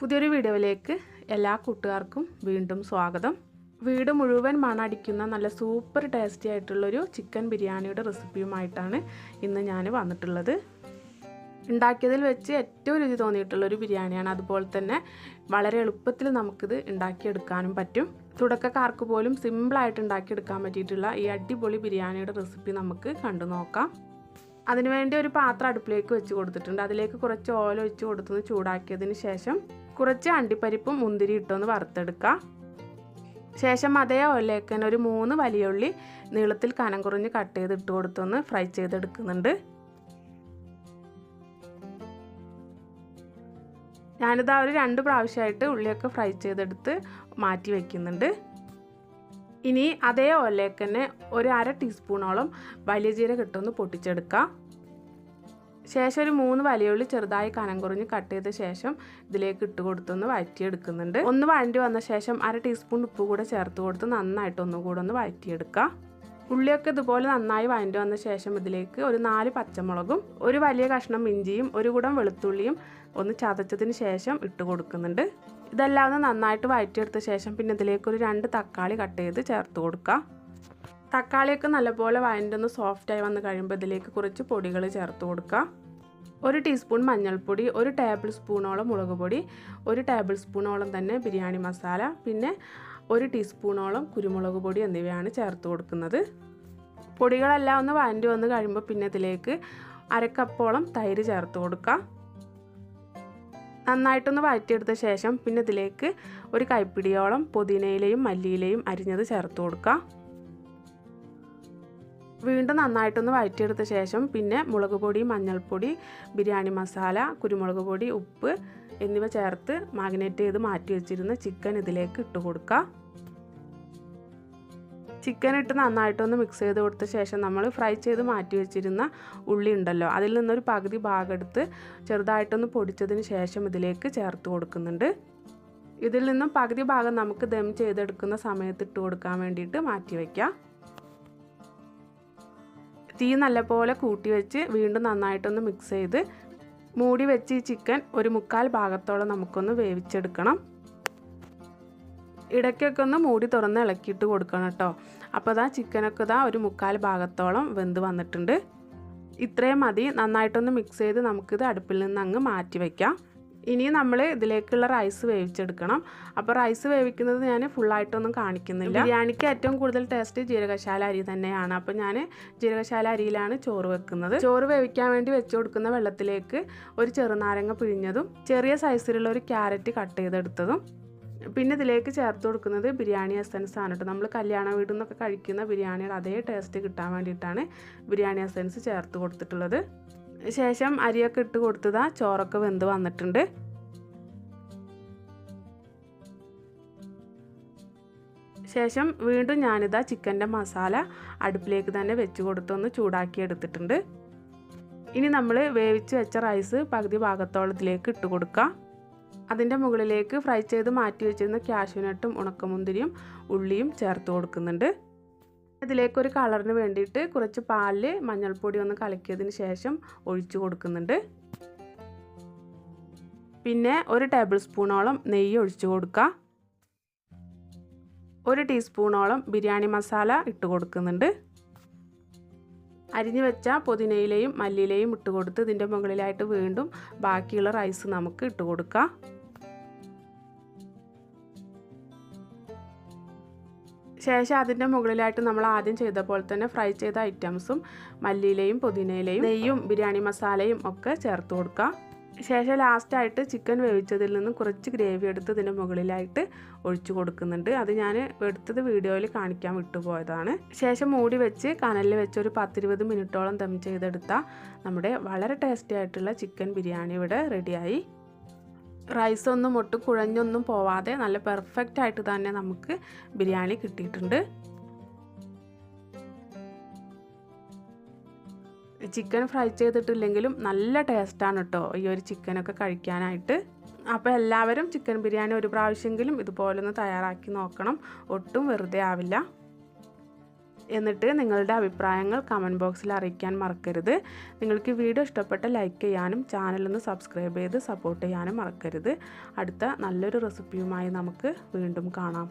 പുതിയൊരു വീഡിയോയിലേക്ക് എല്ലാ കൂട്ടുകാർക്കും വീണ്ടും സ്വാഗതം. വീട് മുഴുവൻ മണടിക്കുന്ന നല്ല സൂപ്പർ ടേസ്റ്റി ആയിട്ടുള്ളൊരു ചിക്കൻ ബിരിയാണിയുടെ റെസിപ്പിയുമായിട്ടാണ് ഇന്ന് ഞാൻ വന്നിട്ടുള്ളത്. ഉണ്ടാക്കിയതിൽ വെച്ച് ഏറ്റവും രുചി തോന്നിയിട്ടുള്ളൊരു ബിരിയാണിയാണ്. അതുപോലെ തന്നെ വളരെ എളുപ്പത്തിൽ നമുക്കിത് ഉണ്ടാക്കിയെടുക്കാനും പറ്റും. തുടക്കക്കാർക്ക് പോലും സിമ്പിളായിട്ട് ഉണ്ടാക്കിയെടുക്കാൻ പറ്റിയിട്ടുള്ള ഈ അടിപൊളി ബിരിയാണിയുടെ റെസിപ്പി നമുക്ക് കണ്ടു നോക്കാം. അതിനുവേണ്ടി ഒരു പാത്രം അടുപ്പിലേക്ക് വെച്ച് കൊടുത്തിട്ടുണ്ട്. അതിലേക്ക് കുറച്ച് ഓയിൽ ഒഴിച്ച് കൊടുത്തൊന്ന് ചൂടാക്കിയതിന് ശേഷം കുറച്ച് അണ്ടിപ്പരിപ്പും മുന്തിരി ഇട്ടൊന്ന് വറുത്തെടുക്കുക ശേഷം അതേ ഓയിലേക്ക് ഒരു മൂന്ന് വലിയ ഉള്ളി നീളത്തിൽ കനം കുറഞ്ഞ് കട്ട് ചെയ്ത് ഇട്ട് കൊടുത്തൊന്ന് ഫ്രൈ ചെയ്തെടുക്കുന്നുണ്ട്. ഞാനിതാ ഒരു രണ്ട് പ്രാവശ്യമായിട്ട് ഉള്ളിയൊക്കെ ഫ്രൈ ചെയ്തെടുത്ത് മാറ്റി വയ്ക്കുന്നുണ്ട് ഇനി അതേ ഓയിലേക്ക് ഒരു അര ടീസ്പൂണോളം വലിയ ജീരകം ഇട്ടൊന്ന് പൊട്ടിച്ചെടുക്കുക ശേഷം ഒരു മൂന്ന് വലിയുള്ളി ചെറുതായി കനം കുറഞ്ഞ് കട്ട് ചെയ്ത ശേഷം ഇതിലേക്ക് ഇട്ട് കൊടുത്തൊന്ന് വഴറ്റിയെടുക്കുന്നുണ്ട്. ഒന്ന് വഴണ്ടി വന്ന ശേഷം അര ടീസ്പൂൺ ഉപ്പ് കൂടെ ചേർത്ത് കൊടുത്ത് നന്നായിട്ട് ഒന്നുകൂടെ ഒന്ന് വഴറ്റിയെടുക്കുക. ഉള്ളിയൊക്കെ ഇതുപോലെ നന്നായി വഴണ്ടി വന്ന ശേഷം ഇതിലേക്ക് ഒരു നാല് പച്ചമുളകും ഒരു വലിയ കഷ്ണം ഇഞ്ചിയും ഒരു കുടം വെളുത്തുള്ളിയും ഒന്ന് ചതച്ചതിന് ശേഷം ഇട്ട് കൊടുക്കുന്നുണ്ട്. ഇതെല്ലാം ഒന്ന് നന്നായിട്ട് വഴറ്റിയെടുത്ത ശേഷം പിന്നെ ഇതിലേക്ക് ഒരു രണ്ട് തക്കാളി കട്ട് ചെയ്ത് ചേർത്ത് കൊടുക്കുക. തക്കാളിയൊക്കെ നല്ലപോലെ വഴന്റൊന്ന് സോഫ്റ്റായി വന്ന് കഴിയുമ്പോൾ ഇതിലേക്ക് കുറച്ച് പൊടികൾ ചേർത്ത് കൊടുക്കുക. ഒരു ടീസ്പൂൺ മഞ്ഞൾപ്പൊടി ഒരു ടേബിൾ സ്പൂണോളം മുളക് പൊടി ഒരു ടേബിൾ സ്പൂണോളം തന്നെ ബിരിയാണി മസാല പിന്നെ ഒരു ടീസ്പൂണോളം കുരുമുളക് പൊടി എന്നിവയാണ് ചേർത്ത് കൊടുക്കുന്നത്. പൊടികളെല്ലാം ഒന്ന് വഴണ്ടി വന്ന് കഴിയുമ്പോൾ പിന്നെ ഇതിലേക്ക് അരക്കപ്പോളം തൈര് ചേർത്ത് കൊടുക്കുക. നന്നായിട്ടൊന്ന് വഴറ്റിയെടുത്ത ശേഷം പിന്നെ ഇതിലേക്ക് ഒരു കൈപ്പിടിയോളം പുതിനയിലയും മല്ലിയിലയും അരിഞ്ഞത് ചേർത്ത് കൊടുക്കുക. വീണ്ടും നന്നായിട്ടൊന്ന് വഴറ്റിയെടുത്ത ശേഷം പിന്നെ മുളക് പൊടി മഞ്ഞൾപ്പൊടി ബിരിയാണി മസാല കുരുമുളക് പൊടി ഉപ്പ് എന്നിവ ചേർത്ത് മാഗ്നേറ്റ് ചെയ്ത് മാറ്റി വെച്ചിരുന്ന ചിക്കൻ ഇതിലേക്ക് ഇട്ട് കൊടുക്കുക ചിക്കൻ ഇട്ട് നന്നായിട്ടൊന്ന് മിക്സ് ചെയ്ത് കൊടുത്ത ശേഷം നമ്മൾ ഫ്രൈ ചെയ്ത് മാറ്റി വെച്ചിരുന്ന ഉള്ളി ഉണ്ടല്ലോ അതിൽ നിന്നൊരു പകുതി ഭാഗം എടുത്ത് ചെറുതായിട്ടൊന്ന് പൊടിച്ചതിന് ശേഷം ഇതിലേക്ക് ചേർത്ത് കൊടുക്കുന്നുണ്ട്. ഇതിൽ നിന്നും പകുതി ഭാഗം നമുക്ക് ദം ചെയ്തെടുക്കുന്ന സമയത്ത് ഇട്ട് കൊടുക്കാൻ വേണ്ടിയിട്ട് മാറ്റി വയ്ക്കാം തീ നല്ലപോലെ കൂട്ടി വെച്ച് വീണ്ടും നന്നായിട്ടൊന്ന് മിക്സ് ചെയ്ത് മൂടി വെച്ച് ഈ ചിക്കൻ ഒരു മുക്കാൽ ഭാഗത്തോളം നമുക്കൊന്ന് വേവിച്ചെടുക്കണം. ഇടയ്ക്കൊക്കെ ഒന്ന് മൂടി തുറന്ന് ഇളക്കിയിട്ട് കൊടുക്കണം കേട്ടോ. അപ്പോൾ ഇതാ ചിക്കനൊക്കെ ഇതാ ഒരു മുക്കാൽ ഭാഗത്തോളം വെന്ത് വന്നിട്ടുണ്ട്. ഇത്രയും മതി. നന്നായിട്ടൊന്ന് മിക്സ് ചെയ്ത് നമുക്കിത് അടുപ്പിൽ നിന്ന് അങ്ങ് മാറ്റി വയ്ക്കാം ഇനി നമ്മൾ ഇതിലേക്കുള്ള റൈസ് വേവിച്ചെടുക്കണം. അപ്പോൾ റൈസ് വേവിക്കുന്നത് ഞാൻ ഫുള്ളായിട്ടൊന്നും കാണിക്കുന്നില്ല. ബിരിയാണിക്ക് ഏറ്റവും കൂടുതൽ ടേസ്റ്റ് ജീരകശാല അരി തന്നെയാണ്. അപ്പോൾ ഞാൻ ജീരകശാല അരിയിലാണ് ചോറ് വെക്കുന്നത്. ചോറ് വേവിക്കാൻ വേണ്ടി വെച്ച് കൊടുക്കുന്ന വെള്ളത്തിലേക്ക് ഒരു ചെറുനാരങ്ങ പിഴിഞ്ഞതും ചെറിയ സൈസിലുള്ള ഒരു ക്യാരറ്റ് കട്ട് ചെയ്തെടുത്തതും പിന്നെ ഇതിലേക്ക് ചേർത്ത് കൊടുക്കുന്നത് ബിരിയാണി എസൻസ് ആണ് കേട്ടോ നമ്മൾ കല്യാണ വീട്ടിൽ നിന്നൊക്കെ കഴിക്കുന്ന ബിരിയാണിയുടെ അതേ ടേസ്റ്റ് കിട്ടാൻ വേണ്ടിയിട്ടാണ് ബിരിയാണി എസൻസ് ചേർത്ത് കൊടുത്തിട്ടുള്ളത്. ശേഷം അരിയൊക്കെ ഇട്ട് കൊടുത്തതാ. ചോറൊക്കെ വെന്ത് വന്നിട്ടുണ്ട്. ശേഷം വീണ്ടും ഞാനിതാ ചിക്കന്റെ മസാല അടുപ്പിലേക്ക് തന്നെ വെച്ച് കൊടുത്തൊന്ന് ചൂടാക്കി എടുത്തിട്ടുണ്ട്. ഇനി നമ്മൾ വേവിച്ച് വെച്ച റൈസ് പകുതി ഭാഗത്തോളത്തിലേക്ക് ഇട്ട് കൊടുക്കാം. അതിന്റെ മുകളിലേക്ക് ഫ്രൈ ചെയ്ത് മാറ്റി വെച്ചിരുന്ന കാഷ്യൂനട്ടും ഉണക്കമുന്തിരിയും ഉള്ളിയും ചേർത്ത് കൊടുക്കുന്നുണ്ട്. ഇതിലേക്ക് ഒരു കളറിന് വേണ്ടിയിട്ട് കുറച്ച് പാലിൽ മഞ്ഞൾപ്പൊടി ഒന്ന് കലക്കിയതിന് ശേഷം ഒഴിച്ചു കൊടുക്കുന്നുണ്ട്. പിന്നെ ഒരു ടേബിൾ സ്പൂണോളം നെയ്യ് ഒഴിച്ചു കൊടുക്കുക. ഒരു ടീസ്പൂണോളം ബിരിയാണി മസാല ഇട്ട് കൊടുക്കുന്നുണ്ട്. അരിഞ്ഞു വെച്ച പുതിനയിലയും മല്ലിയിലയും ഇട്ട് കൊടുത്ത് ഇതിന്റെ മുകളിലായിട്ട് വീണ്ടും ബാക്കിയുള്ള റൈസ് നമുക്ക് ഇട്ട് കൊടുക്കാം. ശേഷം അതിന്റെ മുകളിലായിട്ട് നമ്മൾ ആദ്യം ചെയ്ത പോലെ തന്നെ ഫ്രൈ ചെയ്ത ഐറ്റംസും മല്ലിയിലയും പുതിനയിലയും നെയ്യും ബിരിയാണി മസാലയും ഒക്കെ ചേർത്ത് കൊടുക്കാം ശേഷം ലാസ്റ്റായിട്ട് ചിക്കൻ വേവിച്ചതിൽ നിന്ന് കുറച്ച് ഗ്രേവി എടുത്ത് ഇതിന്റെ മുകളിലായിട്ട് ഒഴിച്ചു കൊടുക്കുന്നുണ്ട്. അത് ഞാൻ എടുത്തത് വീഡിയോയിൽ കാണിക്കാൻ വിട്ടുപോയതാണ്. ശേഷം മൂടി വെച്ച് കനലിൽ വെച്ച് ഒരു പത്തിരുപത് മിനിറ്റോളം ദം ചെയ്തെടുത്ത നമ്മുടെ വളരെ ടേസ്റ്റി ആയിട്ടുള്ള ചിക്കൻ ബിരിയാണി ഇവിടെ റെഡിയായി റൈസ് ഒന്നും ഒട്ടും കുഴഞ്ഞൊന്നും പോവാതെ നല്ല പെർഫെക്റ്റ് ആയിട്ട് തന്നെ നമുക്ക് ബിരിയാണി കിട്ടിയിട്ടുണ്ട്. ചിക്കൻ ഫ്രൈ ചെയ്തിട്ടില്ലെങ്കിലും നല്ല ടേസ്റ്റാണ് കേട്ടോ ഈ ഒരു ചിക്കനൊക്കെ കഴിക്കാനായിട്ട്. അപ്പോൾ എല്ലാവരും ചിക്കൻ ബിരിയാണി ഒരു പ്രാവശ്യമെങ്കിലും ഇതുപോലൊന്ന് തയ്യാറാക്കി നോക്കണം. ഒട്ടും വെറുതെ ആവില്ല. എന്നിട്ട് നിങ്ങളുടെ അഭിപ്രായങ്ങൾ കമന്റ് ബോക്സിൽ അറിയിക്കാൻ മറക്കരുത്. നിങ്ങൾക്ക് വീഡിയോ ഇഷ്ടപ്പെട്ട ലൈക്ക് ചെയ്യാനും ചാനലൊന്ന് സബ്സ്ക്രൈബ് ചെയ്ത് സപ്പോർട്ട് ചെയ്യാനും മറക്കരുത്. അടുത്ത നല്ലൊരു റെസിപ്പിയുമായി നമുക്ക് വീണ്ടും കാണാം.